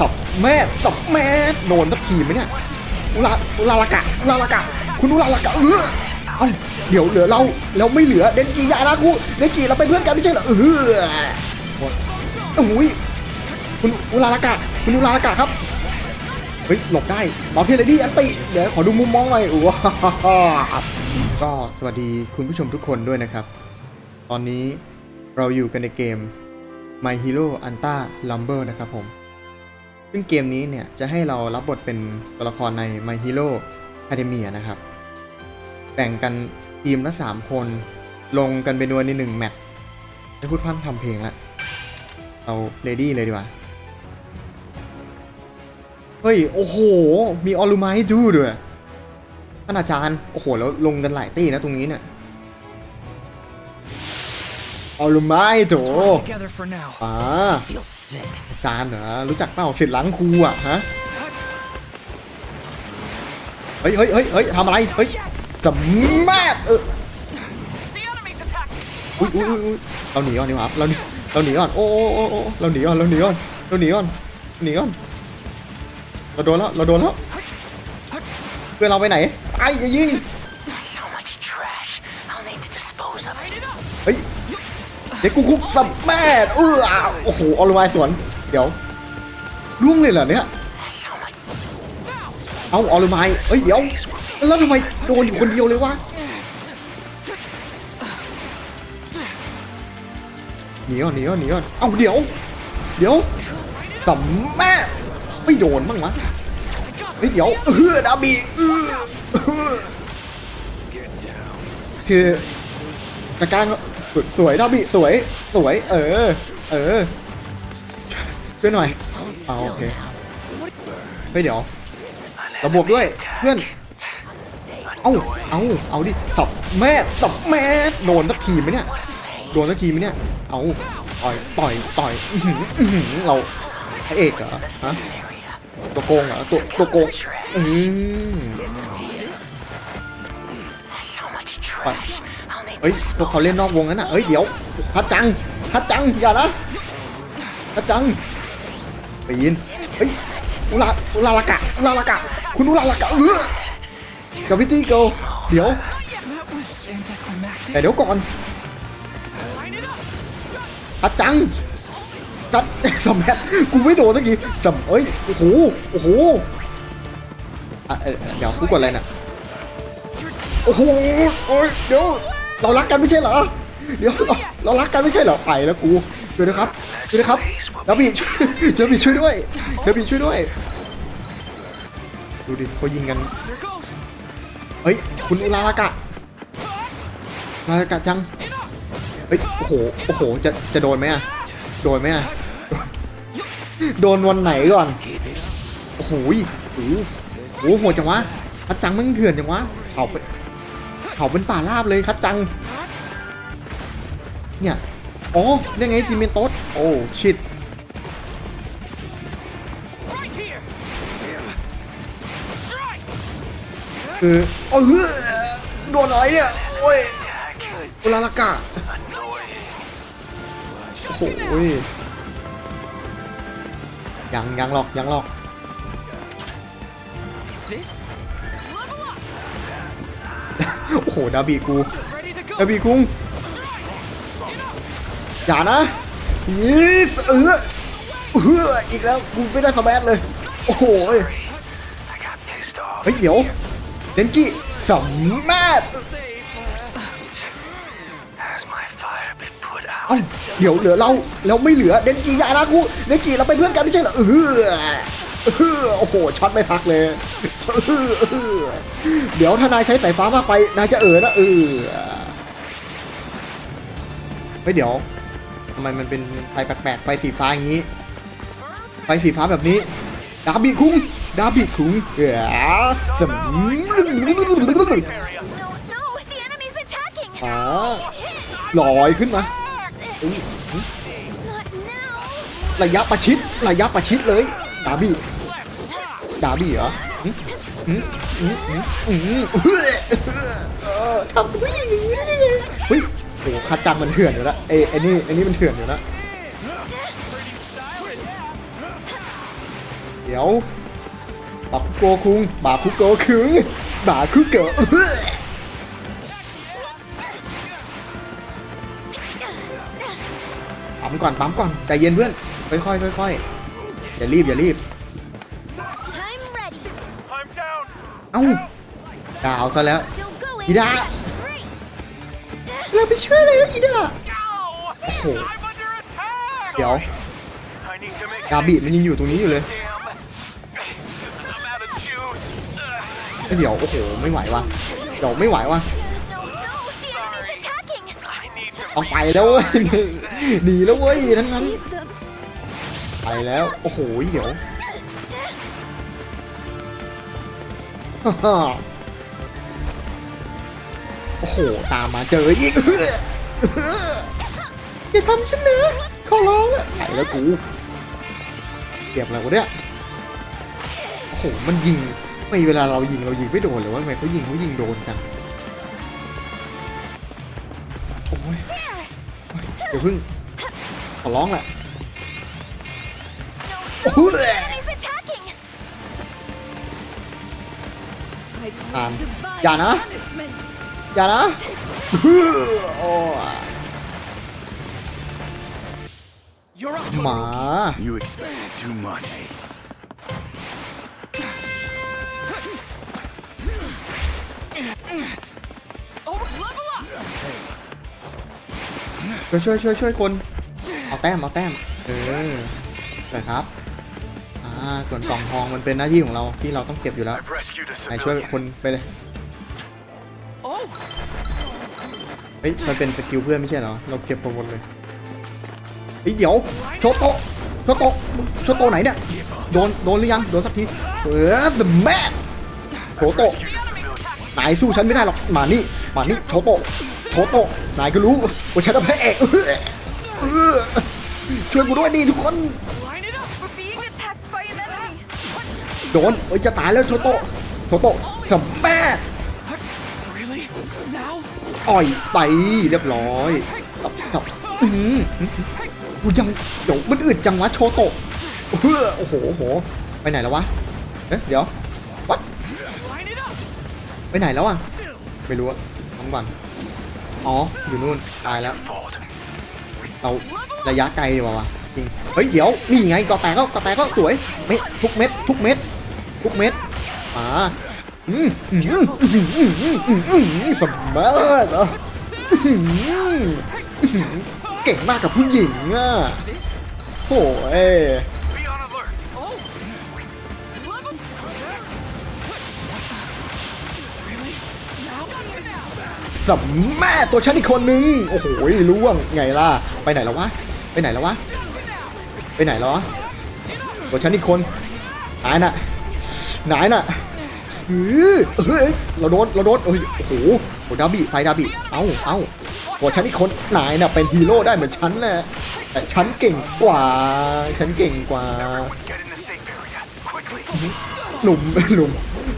สับแม่สับแม่โดนสักทีไหมเนี่ยอุลาอุลาละกะอุลาละกะ คุณอุลาละกะเออเอาเดี๋ยวเหลือเราแล้วไม่เหลือเดนกียานะกูเดนกีเราเป็นเพื่อนกันไม่ใช่เหรอเออโอ้ยคุณอุลาละกะคุณอุลาละกะครับเฮ้ยหลบได้บอลเพลดี้อันติเดี๋ยวขอดูมุมมองหน่อยว้ก็สวัสดีคุณผู้ชมทุกคนด้วยนะครับ ตอนนี้เราอยู่กันในเกม My Hero Anta Lumber นะครับผม ซึ่งเกมนี้เนี่ยจะให้เรารับบทเป็นตัวละครใน My Hero Academia นะครับ แบ่งกันทีมละ 3 คน ลงกันเป็นวันใน 1 แมตช์ไม่พูดพร่ำทำเพลงละเอาเลดี้เลยดีกว่า เฮ้ย โอ้โห มีออลูไมให้ดูด้วยท่านอาจารย์ โอ้โห แล้วลงกันหลายตีนะตรงนี้เนี่ย ออลูไมโถ We're together for now. อ่า Feel sick. อาจารย์เหรอรู้จักเปล่าสิทธิ์หลังครูอะฮะเฮ้ยเฮ้ยเฮ้ยเฮ้ยทำอะไรเฮ้ยจะแม่เออ The enemy's attacking. อุ้ยอุ้ยอุ้ยอุ๊ยเราหนีก่อนดีกว่าเราหนีเราหนีก่อนโอ้โอ้โอ้โอ้เราหนีก่อนเราหนีก่อนเราหนีก่อนหนีก่อนเราโดนแล้วเราโดนแล้วเพื่อนเราไปไหนไอ้อย่ายิง So much trash. I'll need to dispose of it. เฮ้ยเด็กกูคุกสับแม่เอออ้าวโอ้โหออลไมสวน เดี๋ยวล่วงเลยเหรอเนี่ยเอาออลไมเอ้ยเดี๋ยวแล้วทำไมโดนอยู่คนเดียวเลยวะหนีก่อนหนีก่อนหนีก่อนเอาเดี๋ยว เดี๋ยวสับแม่ไม่โดนบ้างวะเฮ้ยเดี๋ยวเออดาบีเออเออคือตะกร้าง สวยดาบีสวยสวย เออ เออช่วยหน่อยเอาโอเคเฮ้ยเดี๋ยวระบบด้วยเพื่อนเอาเอาเอาดิสับแม่สับแม่โดนสักทีไหมเนี่ยโดนสักทีไหมเนี่ยเอาต่อยต่อยต่อยเราพระเอกเหรอฮะตัวโกงเหรอตัวตัวโกงอืม So much trash. I'll need เฮ้ย to พวกเขาเล่นนอกวงนั้นน่ะเฮ้ยเดี๋ยวพัดจังพัดจังอย่านะพัดจังไปยินเฮ้ยอุลาอุลาละกะอุลาละกะคุณอุลาละกะเออกับวิตี้เกิลเดี๋ยว That was anticlimactic. แต่เดี๋ยวก่อน Line it up. พัดจังจัดสมแมทกูไม่โดนสักทีสมเอ้ยโอ้โหโอ้โหอะเอ่อเดี๋ยวกูกดอะไรน่ะโอ้โหโอ้ยเดี๋ยว เรารักกันไม่ใช่เหรอ เดี๋ยวเราเรารักกันไม่ใช่เหรอไปแล้วกูช่วยด้วยครับช่วยด้วยครับเดยวบีช่วยเดยวบีช่วยด้วยเดยวบีช่วยด้วย ดูดิเขายิงกันเฮ้ยคุณอุลาลากะลาลากะจังเฮ้ยโอ้โหโอ้โหจะจะโดนไหมอะโดนไหมอะโดนวันไหนก่อนโอ้โหยโอ้โหโหดจังวะคัดจังมันเถื่อนจังวะเผาไป เผาเป็นป่าราบเลยคัดจัง เนี่ยอ๋อนี่ไงซีเมนโตสโอ้ชิด Right here. Strike. คือโอ้เฮ้ยโดนอะไรเนี่ย โอ้ยอุลาลากะโอ้ยยังยังหรอกยังหรอก Is this? Level up. โอ้โหดาบีกู Ready to go. ดาบีกุ้งอย่านะยีสเออเอออีกแล้วกูไม่ได้สแมัเลย โอ้โหย I got pissed off. เฮ้ยเดี๋ยวเดนกี้สมแม่ Has my fire been put เอ้า out? เดี๋ยวเหลือเราแล้วไม่เหลือเดนกี้อย่านะกูเดนกี้เราเป็นเพื่อนกันไม่ใช่เหรอเออเออ โอ้โหช็อตไม่พักเลย เดี๋ยวถ้านายใช้สายฟ้ามากไป นายจะเออนะเออไม่เดี๋ยวทำไมมันเป็นไฟแปลกๆไฟสีฟ้าอย่างนี้ ไฟสีฟ้าแบบนี้ ดาบิคุ้งดาบิคุ้งเออสมอ๋อลอยขึ้นมาระยะประชิดระยะประชิดเลย ดาบี้ ดาบี้เหรอหึหึหึหึหึหึเออทำผู้หญิงอย่างนี้ได้ยังไงเฮ้ยโหคัดจังมันเถื่อนอยู่แล้วไอ้ไอ้นี่ไอ้นี่มันเถื่อนอยู่แล้วเดี๋ยวบาคุโกคุงบาคุโกคุงบาคุโกะอื้อปั๊มก่อนปั๊มก่อนใจเย็นเพื่อนค่อยๆค่อยๆอย่ารีบอย่ารีบ เอ้าดาวซะแล้ว Still going. Ida. Great. เราไปช่วยแล้วอีด้า Ow! Oh. I'm under attack. เดี๋ยวกาบิมันยังอยู่ตรงนี้อยู่เลยเดี๋ยวโอ้โหไม่ไหวว่ะเดี๋ยวไม่ไหวว่ะเอาไปแล้วเว้ยหนีแล้วเว้ยทั้งนั้นไปแล้วโอ้โหเดี๋ยว โอ้โห ตามมาเจออีกอย่าทำฉันนะขอร้องอะไปแล้วกูเก็บอะไรวะเนี่ยโอ้โห มันยิง ไม่เวลาเรายิงเรายิงไม่โดนเลยว่าทำไมเขายิงเขายิงโดนจังโอ้ยเดี๋ยวพึ่งขอร้องแหละ No, Oh, no. The ตามอย่านะ อย่านะโอ้ย You're up. หมา You expect too much. Oh, level up. ช่วยช่วยช่วยช่วยคน เอาแต้ม เอาแต้ม เออเลยครับอ่า ส่วนกล่องทองมันเป็นหน้าที่ของเราที่เราต้องเก็บอยู่แล้ว I've rescued a ไหนช่วย civilian. คนไปเลย Oh, เฮ้ยมันเป็นสกิลเพื่อนไม่ใช่เหรอเราเก็บไปหมดเลยเฮ้ยเดี๋ยวโชโตะโชโตะโชโตะไหนเนี่ยโดนโดนหรือยังโดนสักทีเออ the man โชโตะนายสู้ฉันไม่ได้หรอกมานี่มานี่โชโตะโชโตะนายก็รู้ว่าฉันเป็นพระเอกเออเออช่วยกูด้วยดิทุกคน โดนเอ้ยจะตายแล้วโชโตะโชโตะสัมแม่ Really? Now? อ่อยไปเรียบร้อยสับสับอื้อหือกูยังเดี๋ยวมันอึดจังวะโชโตะเฮ้อโอ้โหโอ้โห ไปไหนแล้ววะเอ๊ะเดี๋ยววัด Line it up. ไปไหนแล้วอะไม่รู้อะทำก่อนอ๋อ อยู่นู่น ตายแล้ว Fault. เราระยะไกลดีกว่าวะจริง เฮ้ย เดี๋ยว นี่ไงกอแตกแล้วกอแตกแล้วสวย เม็ดทุกเม็ด ทุกเม็ด ทุกเม็ดอ่าอืมอืมอืมอืมอืมอืมอืมสมารเหเก่งมากกับผู้หญิงอะโอ้ยสัมแม่ตัวฉันอีกคนนึง โอ้โหล่วงไงล่ะ ไปไหนแล้ววะ ไปไหนแล้ววะ ไปไหนแล้วตัวฉันอีกคนตายน่ะ นายน่ะเฮ้ยเฮ้ยเราโดนเราโดนเอ้ยโอ้โหโอ้ดาบิไฟดาบิเอ้าเอ้าตัวฉันอีกคนนายน่ะเป็นฮีโร่ได้เหมือนฉันแหละแต่ฉันเก่งกว่า ฉันเก่งกว่า Everyone get in the safe area. Quickly. หลุมหลุม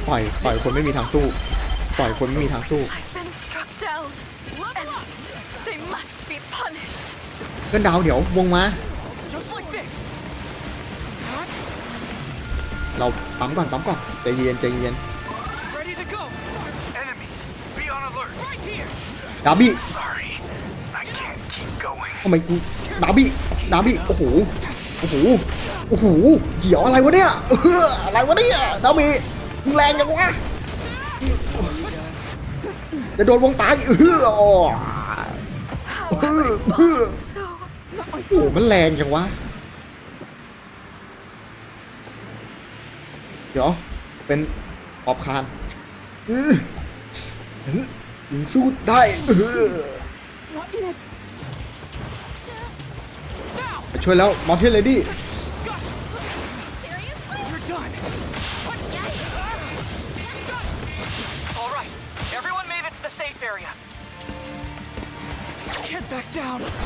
ปล่อยปล่อยคนไม่มีทางสู้ปล่อยคนไม่มีทางสู้ I've been struck down. Enemies. They must be punished. เพื่อนดาวเดี๋ยววงมา เราปั๊มก่อนปั๊มก่อนใจเย็นใจเย็น Ready to go. Enemies. Be on alert. Right here. ดาบี้ Sorry. I can't keep going. ทำไมกูดาบี้ดาบี้โอ้โหโอ้โหโอ้โหเดี๋ยวอะไรวะเนี่ยเอออะไรวะเนี่ยดาบี้มึงแรงจังวะจะโดนวงตายเออโอ้ How Uh, have I uh. fallen so? โหมันแรงจังวะ ดี๋ยว เป็นปอบคานยิงสู้ได้ไปช่วยแล้วมอเทนเลยดี้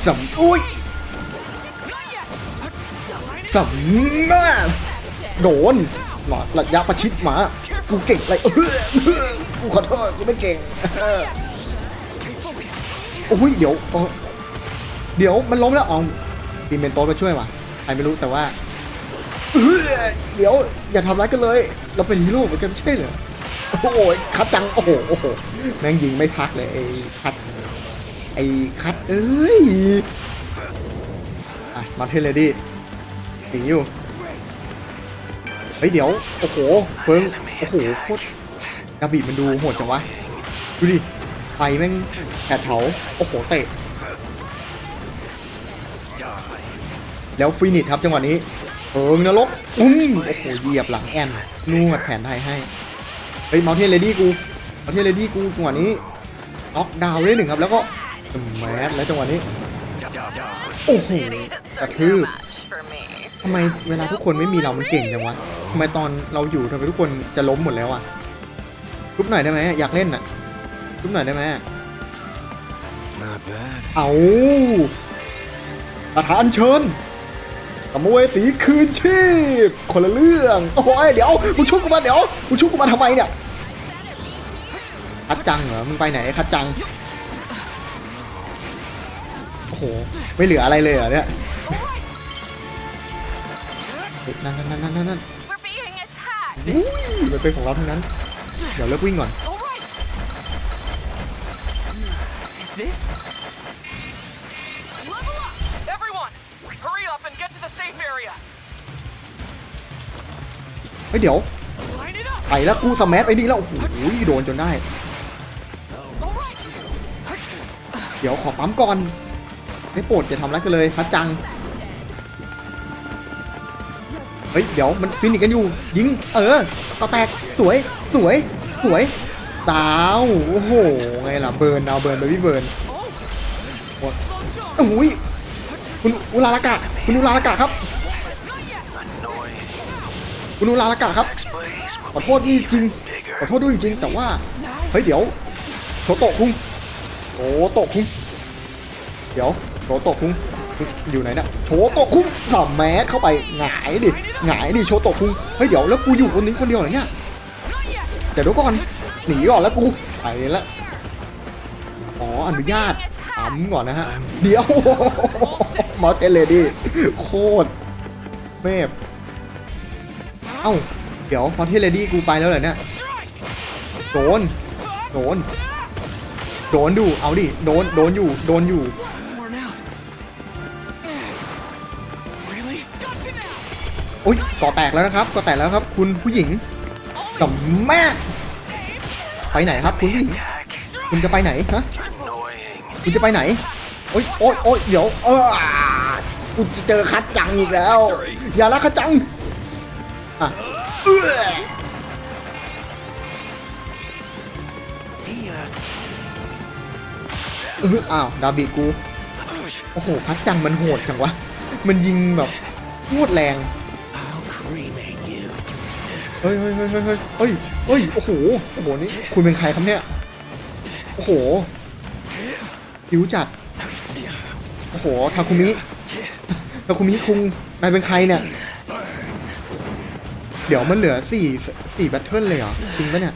สัมอุ้ยสัมหน้าโดน หลอดระยะประชิดหมากูเก่งอะไรกูขอโทษกูไม่เก่งโอ้ยเดี๋ยวเดี๋ยวมันล้มแล้วอ๋อทีเมนโตมาช่วยว่ะใครไม่รู้แต่ว่าเดี๋ยวอย่าทำร้ายกันเลย เราเป็นฮีโร่เหมือนกันใช่เหรอโอ้โหคัดจังโอ้โหโอ้โหแม่งยิงไม่พักเลยไอ้คัดไอ้คัดเอ้ยอะมาเทเลดี้หนีอยู่ เฮ้ยเดี๋ยว โอ้โหเฟิงโอ้โหโคตรกระบี่มันดูโหดจังวะ ดูดิไฟแม่งแผดเผาโอ้โหเตะ แล้วฟีนิชครับจังหวะนี้เอิงนรกอุ้มโอ้โหเหยียบหลังแอนนวดแผนไทยให้ เฮ้ยเมาเทนเลดี้กูเมาเทนเลดี้กูจังหวะนี้น็อกดาวน์ได้หนึ่งครับ แล้วก็แมสแล้วจังหวะนี้ โอ้โหกระทืบ ทำไมเวลาทุกคนไม่มีเรามันเก่งจังวะทำไมตอนเราอยู่ทำไมทุกคนจะล้มหมดแล้วอะทุบหน่อยได้ไหมอยากเล่นอะทุบหน่อยได้ไหม Not bad. เอาประธานเชิญขโมยสีคืนชีพ คนละเรื่อง โอ้ยเดี๋ยวมึงชุบกูมาเดี๋ยวมึงชุบกูมาทำไมเนี่ยคัดจังเหรอ มึงไปไหนคัดจัง โอ้โห ไม่เหลืออะไรเลยเหรอเนี่ย นั่นนั่นนั่นนั่นนั่น We're being attacked. อุ้ยมันเป็นของเราทั้งนั้น เดี๋ยวเลิกวิ่งก่อนเฮ้ยเดี๋ยวไปแล้วกูสมัไปนี่แล้วโอ้โหโดนจนได้ เดี๋ยวขอปั๊มก่อนไม่โปรดจะทำร้ายกันเลยคัดจัง เฮ้ย เดี๋ยวมันฟินิกกันอยู่ ยิง เออต่อแตก สวย สวย สวยดาว โอ้โห ไงล่ะ เบิร์นดาเบิร์นเบบี้เบิร์นโอ้ยโอ้ยคุณอุลาลากะ คุณอุลาลากะครับ คุณอุลาลากะครับ ขอโทษจริง ขอโทษด้วยจริง แต่ว่า เฮ้ย เดี๋ยวโชโตะคุงโชโตะคุงเดี๋ยวโชโตะคุง อยู่ไหนเนี่ยโชโตคุงสามแมสเข้าไปหงายดิหงายดิโชโตคุงเฮ้ยเดี๋ยวแล้วกูอยู่คนนี้คนเดียวเหรอเนี่ยเดี๋ยวเดี๋ยวก่อนหนีก่อนแล้วกูไปละอ๋ออนุญาตถาก่อนนะฮะเดี๋ยวมาเทเลดี้โคตรเมฟเอ้าเดี๋ยวพอเทเลดี้กูไปแล้วเหรอเนี่ยโดนโดนโดนดูเอาดิโดนโดนอยู่โดนอยู่ อุ้ยก่อแตกแล้วนะครับก่อแตกแล้วครับ คุณผู้หญิงกับแม่ไปไหนครับ คุณผู้หญิงคุณจะไปไหนฮะคุณจะไปไหนโอ๊ยโอ๊ยโอ๊ยเดี๋ยวเออกูจะเจอคัดจังอีกแล้ว อย่าละคัดจังอะเอื้ออ้าวดาบิกู โอ้โหคัดจังมันโหดจังวะ มันยิงแบบโคตรแรง เฮ้ยเฮ้ยเฮ้ยเฮ้ยเฮ้ยเฮ้ยเฮ้ยโอ้โหโอ้โหนี่คุณเป็นใครครับเนี่ยโอ้โหหิวจัดโอ้โหทาคุมิทาคุมิคุงนายเป็นใครเนี่ย เดี๋ยวมันเหลือสี่สี่แบทเทิลเลยเหรอจริงปะเนี่ย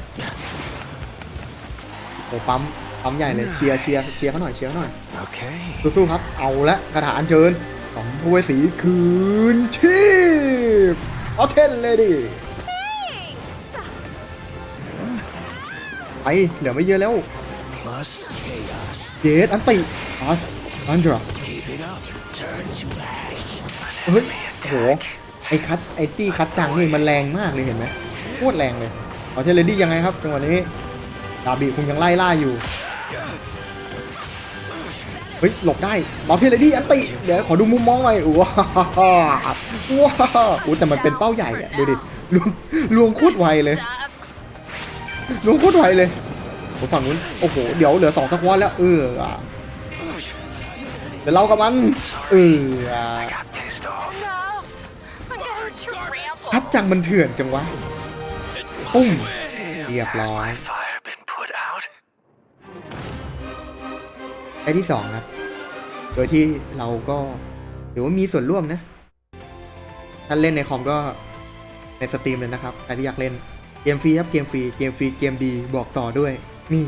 โอ้ปั๊มปั๊มใหญ่เลยเชียร์เชียร์เชียร์เขาหน่อยเชียร์เขาหน่อย Okay. สู้ๆครับ เอาละคาถาอัญเชิญสมภเวสีคืนชีพเอาเทนเลยดิ ไปเหลือไม่เยอะแล้วเจดอันติอัสอันดรา Keep it up. Turn to ash. เฮ้ยโหไอ้คัตไอ้ตี้คัตจังนี่มันแรงมากเลยเห็นไหมโคตรแรงเลยเอาเทนเลดี้ยังไงครับจังหวะนี้ดาบิคุณยังไล่ล่าอยู่เฮ้ยหลบได้บอลเทเลดี้อันติเดี๋ยวขอดูมุมมองหน่อยว้าวว้าวแต่มันเป็นเป้าใหญ่อะดูดิลวงลวงโคตรไวเลย ลงโคตรไวเลยโอ้ฝั่งนู้น โอ้โห เดี๋ยวเหลือสองสควอตแล้ว เออเดี๋ยวเรากับมัน เออ Got pissed off. Enough. I'm getting trampled. คัดจังมันเถื่อนจังวะ ปุ้ม เรียบร้อยได้ที่สองครับ โดยที่เราก็ถือว่ามีส่วนร่วมนะ ถ้าเล่นในคอมก็ในสตรีมเลยนะครับ ใครที่อยากเล่น เกมฟรีครับเกมฟรีเกมฟรีเกมดีบอกต่อด้วย นี่